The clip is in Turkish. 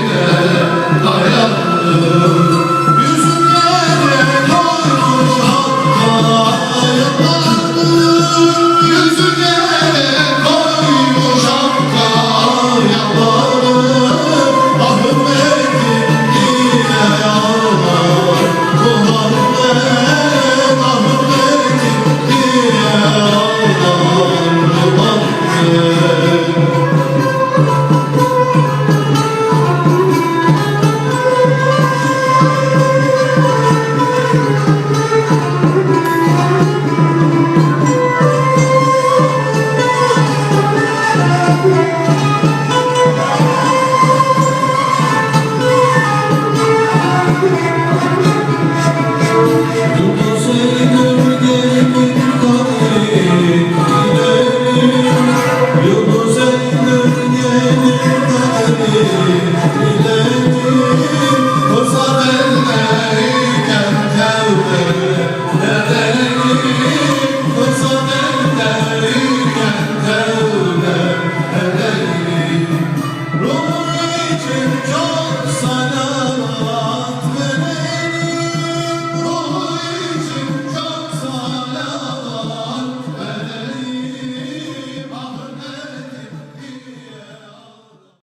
mürşidine